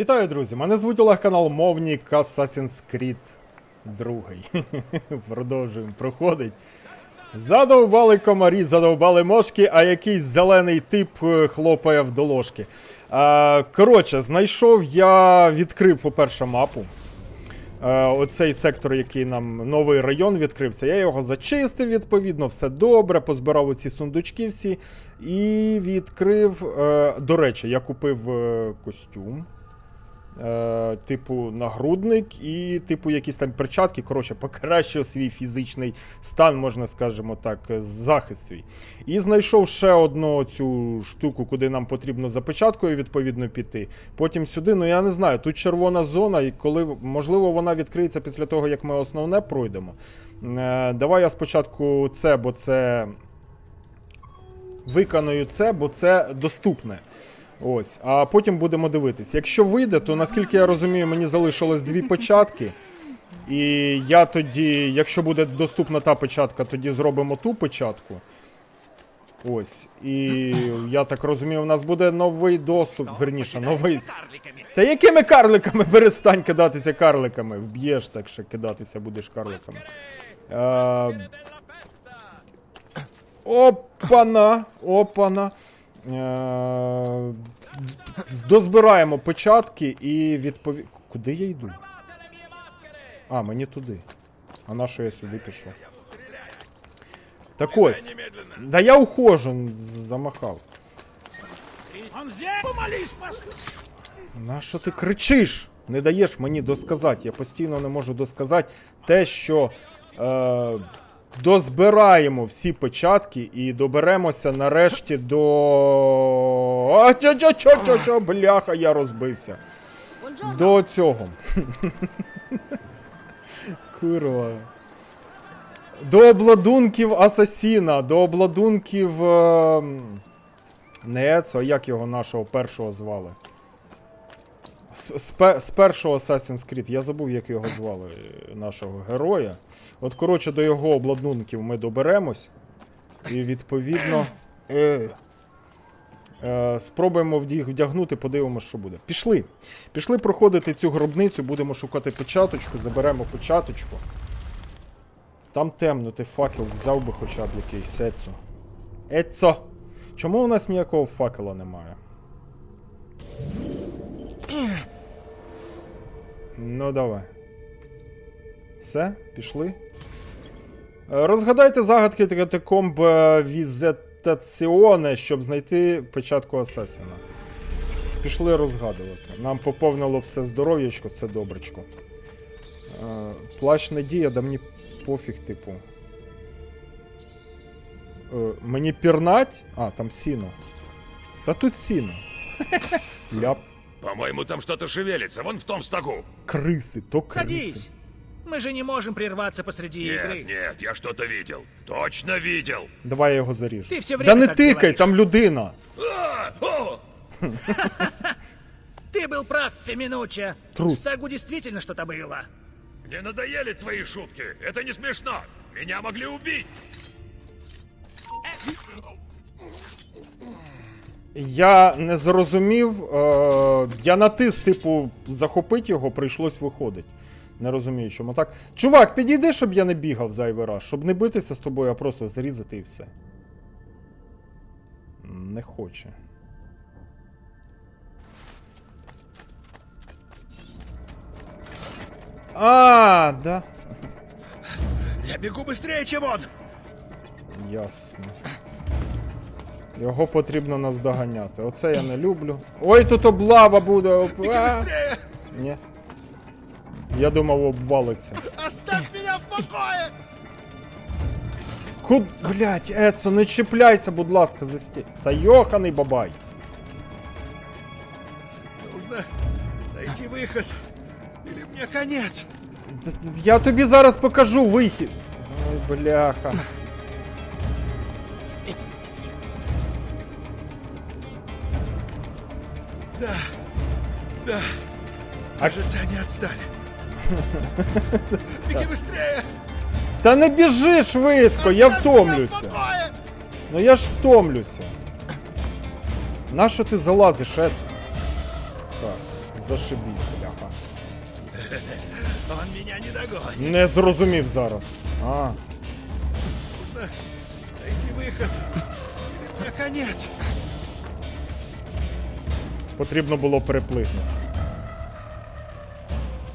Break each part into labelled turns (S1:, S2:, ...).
S1: Вітаю, друзі! Мене звуть Олег канал Мовнік Assassin's Creed 2. Продовжуємо проходить. Задовбали комарі, задовбали мошки, а якийсь зелений тип е, хлопає в доложки. Е, коротше, знайшов я, відкрив, по-перше, мапу. Е, оцей сектор, який нам новий район відкрився, я його зачистив, відповідно, все добре, позбирав оці сундучки всі і відкрив. До речі, я купив костюм. Е, типу, нагрудник і, типу, якісь там перчатки. Коротше, покращив свій фізичний стан, можна скажімо так, захист свій. І знайшов ще одну цю штуку, куди нам потрібно за печаткою, відповідно, піти. Потім сюди, ну я не знаю, тут червона зона, і коли, можливо, вона відкриється після того, як ми основне пройдемо. Е, давай я спочатку це, бо це. Виконую це, бо це доступне. Ось, а потім будемо дивитись. Якщо вийде, то наскільки я розумію, мені залишилось дві печатки. І я тоді, якщо буде доступна та печатка, тоді зробимо ту печатку. Ось. І я так розумію, у нас буде новий доступ. Верніше, новий. Та якими карликами перестань кидатися карликами? Вб'єш так що кидатися будеш карликами. Е, Опана! Опана. Е, Дозбираємо печатки і відпові... Куди я йду? А, мені туди. А на що я сюди пішов? Так ось. Да я ухожу, замахав. На що ти кричиш? Не даєш мені досказати. Я постійно не можу досказати те, що е, дозбираємо всі печатки і доберемося нарешті до. А, чо, чо, чо, чо, чо, бляха, я розбився. До цього. Курва. До обладунків Асасіна, до обладунків. Е, не а як його нашого першого звали? З, першого Assassin's Creed, я забув, як його звали, е, нашого героя. От, коротше, до його обладунків ми доберемось. І відповідно. Е, е, спробуємо їх вдягнути, подивимося, що буде. Пішли. Пішли проходити цю гробницю, будемо шукати печаточку, заберемо печаточку. Там темно, ти факел взяв би хоча б якийсь Ецо. Ецо! Чому у нас ніякого факела немає? Ну, давай. Все, пішли. Е, Розгадайте загадки катакомб е, Візетаціоне, щоб знайти печатку Асасіна. Пішли розгадувати. Нам поповнило все здоров'ячко, це добречко. Е, Плащ не діє, да мені пофіг, типу. Мені пірнать? А, там сіно. Та тут сіно. Ляп.
S2: По-моему, там что-то шевелится, вон в том стогу.
S1: Криси, то криси.
S3: Садись. Мы же не можем прерваться посреди
S2: Нет,
S3: игры.
S2: нет, я что-то видел. Точно видел.
S1: Давай я його заріжу.
S3: Ти все
S1: да
S3: время
S1: не
S3: так
S1: тикай,
S3: говориш.
S1: там людина.
S2: А, о!
S3: Ты был прав, Феминуча.
S1: Трус.
S3: В стогу действительно что-то было.
S2: Мне надоели твои шутки. Это не смешно. Меня могли убить.
S1: Я не зрозумів. Е- я натис, типу, захопити його, прийшлось виходить. Не розумію, чому так. Чувак, підійди, щоб я не бігав зайвий раз, щоб не битися з тобою, а просто зарізати і все. Не хоче. А, да.
S2: Я бегу быстрее, чем он.
S1: Ясно. Його потрібно наздоганяти. Оце я не люблю. Ой, тут облава буде. Оп... А! Ні. Я думав, обвалиться.
S2: Оставь меня в покое!
S1: Куд. Блять, Ецо, не чіпляйся, будь ласка, за сті. Та йоханий бабай.
S2: Нужно найти выход. Или мне конец.
S1: Д- д- Я тобі зараз покажу вихід. Ой, бляха.
S2: Кажется, они отстали. Беги быстрее!
S1: Та не біжи швидко, я втомлюся. Ну я ж втомлюся. Нащо ти залазиш, Ецо? Так, Зашибісь, бляха.
S2: Он меня не догонит.
S1: Не зрозумів зараз. А,
S2: Найти выход. Наконец.
S1: потрібно було переплигнути.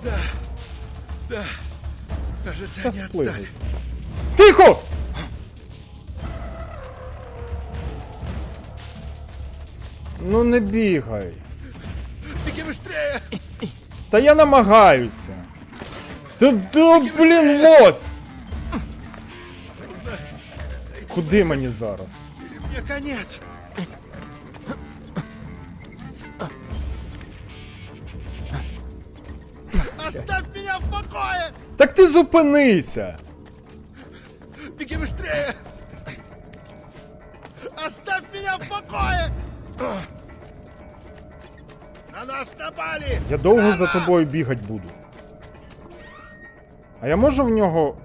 S2: Да. Да. Кажется,
S1: Та
S2: они
S1: сплигай.
S2: отстали.
S1: Тихо! Ну не бігай.
S2: Беги быстрее.
S1: Та я намагаюся. Та да, блін, лось! Куди мені зараз?
S2: Мне конец. Покое!
S1: Так ти зупинися!
S2: Беги быстрее! Оставь меня в покое! На нас напали!
S1: Я довго за тобою бігать буду. А я можу в нього.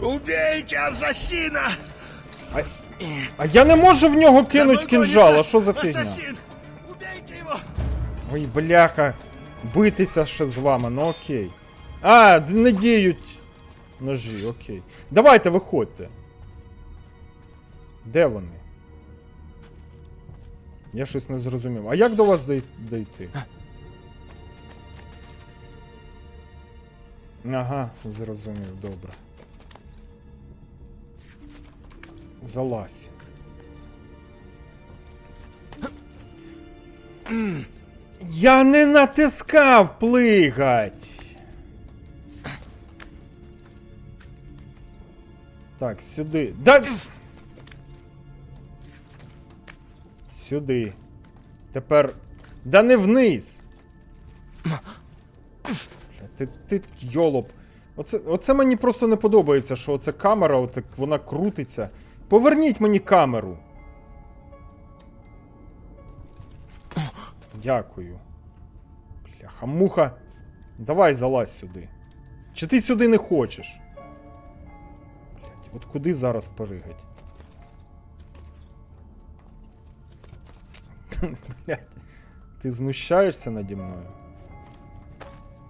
S2: Убейте ассасина!
S1: А, а я не можу в нього кинуть
S2: мной
S1: кінжал, а що за фігня?
S2: Ассасин! Убейте его!
S1: Ой, бляха. Битися ще з вами, ну окей. А, не діють ножі, окей. Давайте виходьте. Де вони? Я щось не зрозумів. А як до вас дойти? Ага, зрозумів, добре. Залазь. Я не натискав плигать. Так, сюди. Да... Сюди. Тепер. Да не вниз. Ти, ти йолоп. Оце, оце мені просто не подобається, що оця камера, отак, вона крутиться. Поверніть мені камеру. Дякую. Бляха, муха. Давай залазь сюди. Чи ти сюди не хочеш? Блять, от куди зараз поригать? Блять. Ти знущаєшся наді мною?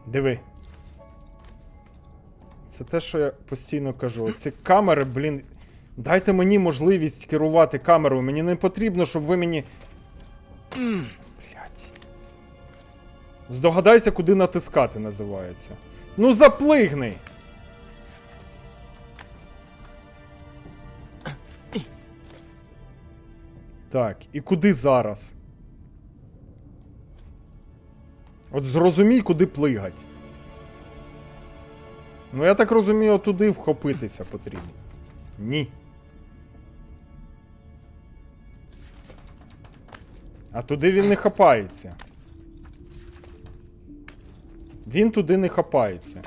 S1: Диви. Це те, що я постійно кажу. Ці камери, блін. Дайте мені можливість керувати камерою. Мені не потрібно, щоб ви мені. Здогадайся, куди натискати називається. Ну заплигни! Так, і куди зараз? От зрозумій, куди плигать. Ну, я так розумію, туди вхопитися потрібно. Ні. А туди він не хапається. Він туди не хапається.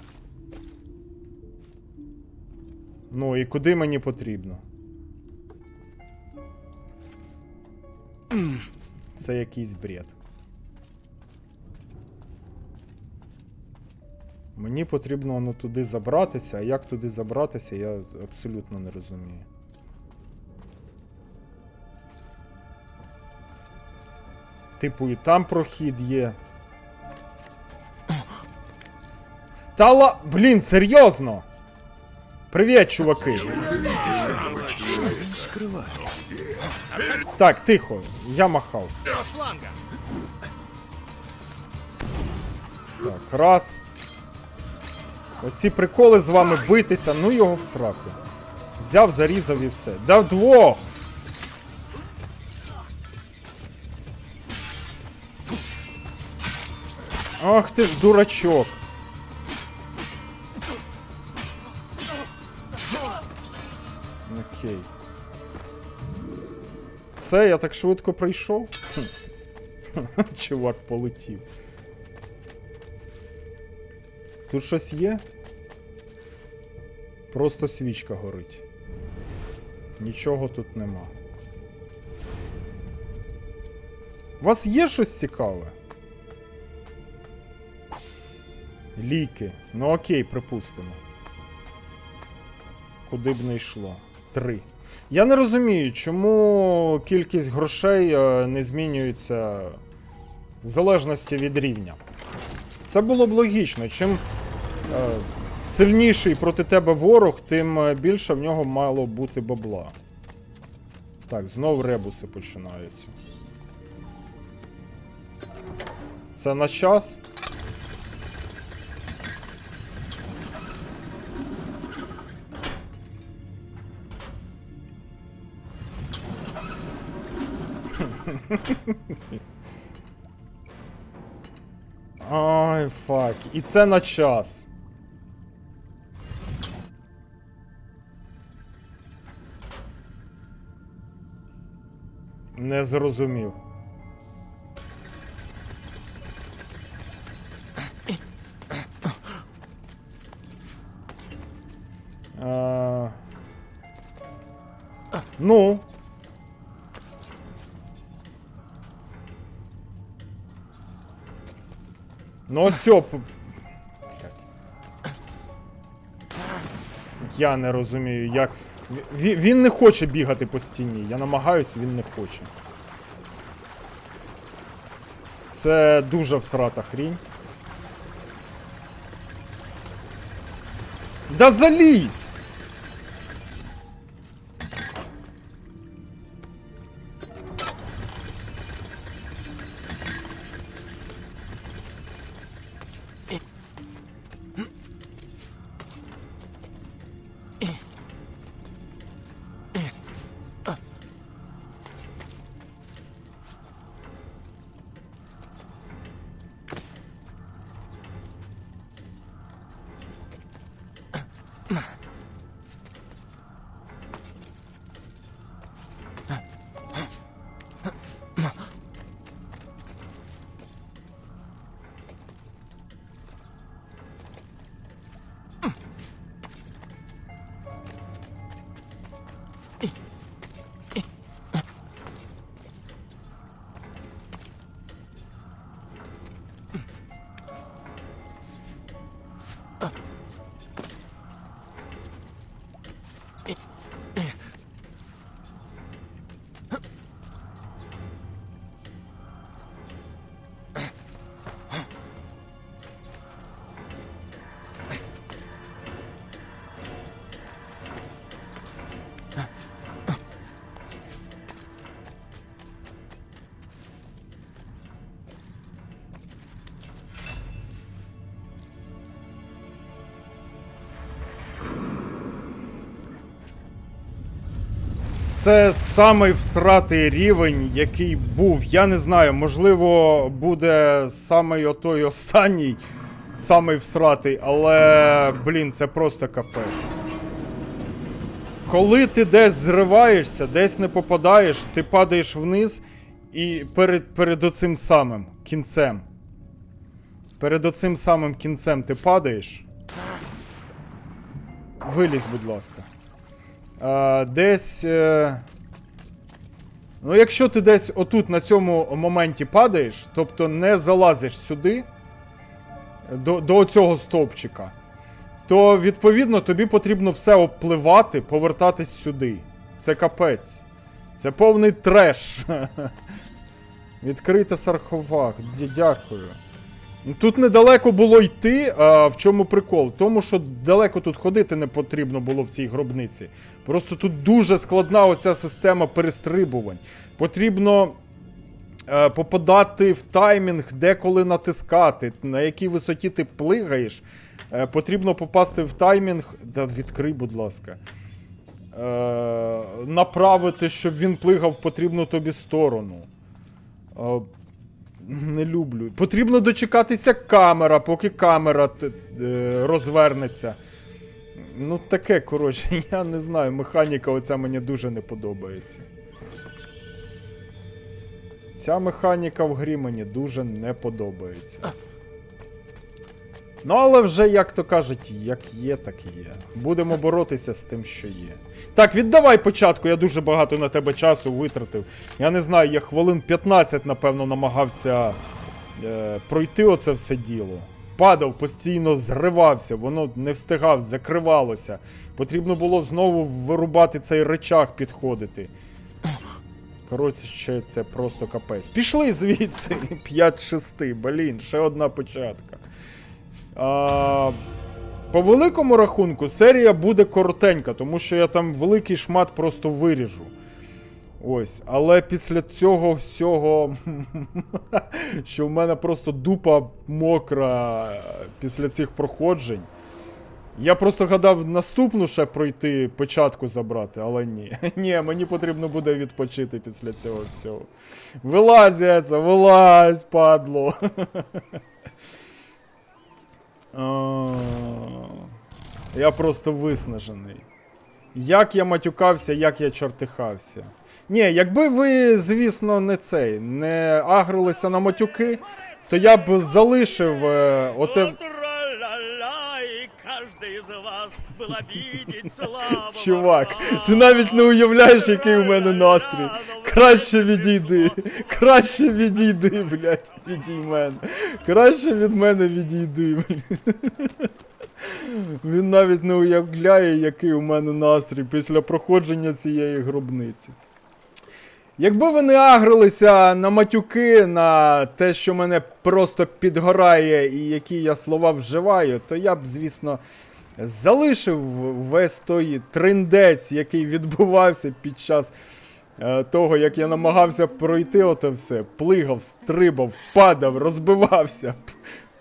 S1: Ну і куди мені потрібно? Це якийсь бред. Мені потрібно ну, туди забратися, а як туди забратися, я абсолютно не розумію. Типу, і там прохід є. Та ла... Блін, серйозно! Привіт, чуваки! Так, тихо, я махав. Так, раз. Оці приколи з вами битися, ну його в сраку. Взяв, зарізав і все. Дав двох! Ах ти ж дурачок. Все, я так швидко прийшов. Чувак полетів. Тут щось є? Просто свічка горить. Нічого тут нема. У вас є щось цікаве? Ліки. Ну окей, припустимо. Куди б не йшло. 3. Я не розумію, чому кількість грошей е, не змінюється в залежності від рівня. Це було б логічно. Чим е, сильніший проти тебе ворог, тим е, більше в нього мало бути бабла. Так, знов ребуси починаються. Це на час. Ай, фак. І це на час. Не зрозумів. А... Ну. Ну Блядь. Я не розумію, як. Він не хоче бігати по стіні. Я намагаюсь, він не хоче. Це дуже всрата хрінь. Да залізь! Це самий всратий рівень, який був. Я не знаю, можливо, буде самий отой останній, самий всратий, але, блін, це просто капець. Коли ти десь зриваєшся, десь не попадаєш, ти падаєш вниз і перед, перед оцим самим кінцем. Перед оцим самим кінцем ти падаєш. Вилізь, будь ласка. А, десь. Е... Ну, якщо ти десь отут на цьому моменті падаєш, тобто не залазиш сюди, до, до цього стовпчика, то відповідно тобі потрібно все обпливати, повертатись сюди. Це капець. Це повний треш. Відкрийте саркофаг. Дякую. Тут недалеко було йти. А в чому прикол? Тому що далеко тут ходити не потрібно було в цій гробниці. Просто тут дуже складна оця система перестрибувань. Потрібно е, попадати в таймінг, де коли натискати, на якій висоті ти плигаєш. Е, потрібно попасти в таймінг. Да відкрий, будь ласка. Е, направити, щоб він плигав потрібну тобі сторону. Е, не люблю. Потрібно дочекатися камера, поки камера е, розвернеться. Ну, таке, коротше, я не знаю. Механіка оця мені дуже не подобається. Ця механіка в грі мені дуже не подобається. Ну, але вже, як то кажуть, як є, так і є. Будемо боротися з тим, що є. Так, віддавай початку, я дуже багато на тебе часу витратив. Я не знаю, я хвилин 15, напевно, намагався е, пройти оце все діло. падав, постійно зривався, воно не встигав, закривалося. Потрібно було знову вирубати цей речах, підходити. Коротше, ще це просто капець. Пішли звідси. 5-6, блін, ще одна початка. А, по великому рахунку, серія буде коротенька, тому що я там великий шмат просто виріжу. Ось, але після цього всього, що в мене просто дупа мокра після цих проходжень. Я просто гадав наступну ще пройти, початку забрати, але ні. Ні, мені потрібно буде відпочити після цього всього. Вилазь, яйця, вилазь, падло. Я просто виснажений. Як я матюкався, як я чортихався. Ні, якби ви, звісно, не цей, не агрилися на матюки, то я б залишив е, оте.
S4: И каждый из вас был обидеть славу
S1: Чувак, ти навіть не уявляєш, який у мене настрій. Краще відійди. Краще відійди, блядь, від мене. Краще від мене відійди, блядь. Він навіть не уявляє, який у мене настрій після проходження цієї гробниці. Якби ви не агрилися на матюки, на те, що мене просто підгорає і які я слова вживаю, то я б, звісно, залишив весь той триндець, який відбувався під час е, того, як я намагався пройти оте все. Плигав, стрибав, падав, розбивався.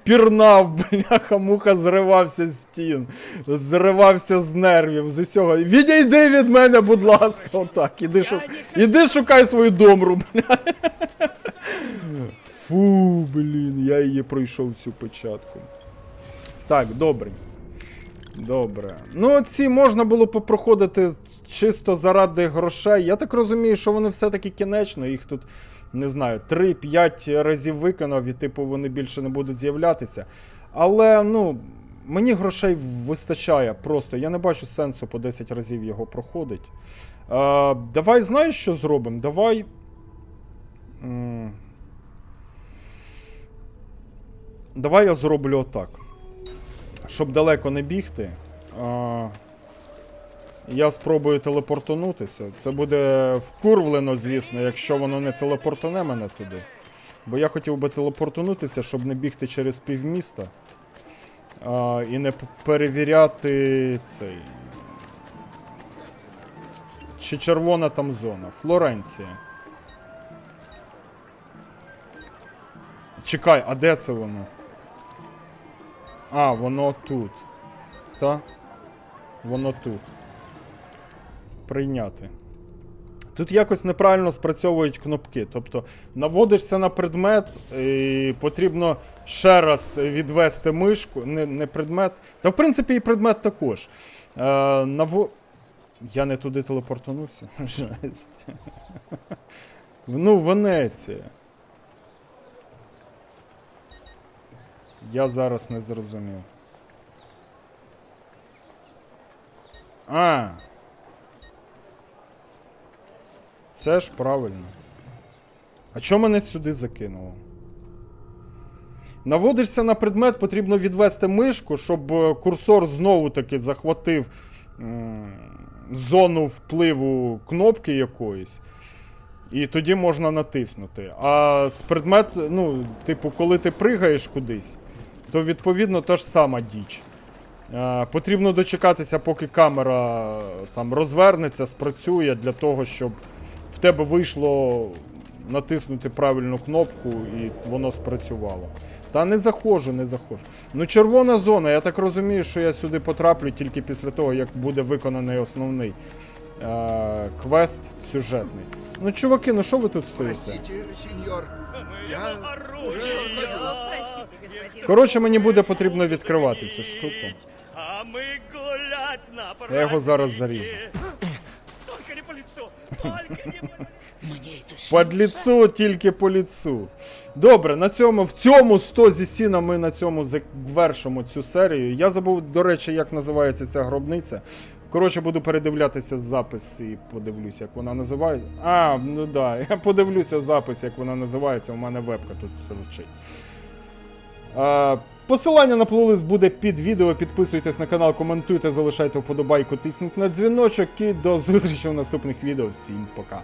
S1: Пірнав, бляха, муха зривався з стін, зривався з нервів, з усього. Відійди від мене, будь ласка, отак. Іди, шу... іди шукай свою домру, бля. Фу, блін, я її пройшов цю початку. Так, добре. Добре. Ну, ці можна було попроходити чисто заради грошей. Я так розумію, що вони все-таки кінечно, їх тут, не знаю, 3-5 разів виконав, і типу вони більше не будуть з'являтися. Але, ну, мені грошей вистачає просто. Я не бачу сенсу по 10 разів його проходить. Е, давай знаєш, що зробимо? Давай. Давай я зроблю отак. Щоб далеко не бігти. А, я спробую телепортунутися. Це буде вкурвлено, звісно, якщо воно не телепортуне мене туди. Бо я хотів би телепортунутися, щоб не бігти через півміста. А, і не перевіряти цей. Чи червона там зона? Флоренція. Чекай, а де це воно? А, воно тут. Та? Воно тут. Прийняти. Тут якось неправильно спрацьовують кнопки. Тобто наводишся на предмет, і потрібно ще раз відвести мишку. Не, не предмет. Та в принципі і предмет також. Е, наво... Я не туди телепортанувся. Жесть. Ну, Венеція. Я зараз не зрозумів. А. Це ж правильно. А чому мене сюди закинуло? Наводишся на предмет, потрібно відвести мишку, щоб е, курсор знову таки захватив зону впливу кнопки якоїсь. І тоді можна натиснути. А з предмет, ну, типу, коли ти пригаєш кудись, то відповідно та ж сама діч. Е, потрібно дочекатися, поки камера е, там розвернеться, спрацює для того, щоб в тебе вийшло натиснути правильну кнопку і воно спрацювало. Та не заходжу, не заходжу. Ну, червона зона, я так розумію, що я сюди потраплю тільки після того, як буде виконаний основний е- квест сюжетний. Ну, чуваки, ну що ви тут стоїте?
S5: Сеньор. Я
S6: господин.
S1: Коротше, мені буде потрібно відкривати цю штуку.
S4: А мы гулять на
S1: Я його зараз заріжу. Под ліцу, тільки по ліцу. Добре, на цьому, в цьому 100 зі сіна ми на цьому завершимо цю серію. Я забув, до речі, як називається ця гробниця. Коротше, буду передивлятися запис і подивлюсь, як вона називається. А, ну да, я подивлюся запис, як вона називається. У мене вебка тут. А, Посилання на плейлист буде під відео. Підписуйтесь на канал, коментуйте, залишайте вподобайку, тисніть на дзвіночок і до зустрічі в наступних відео. Всім пока.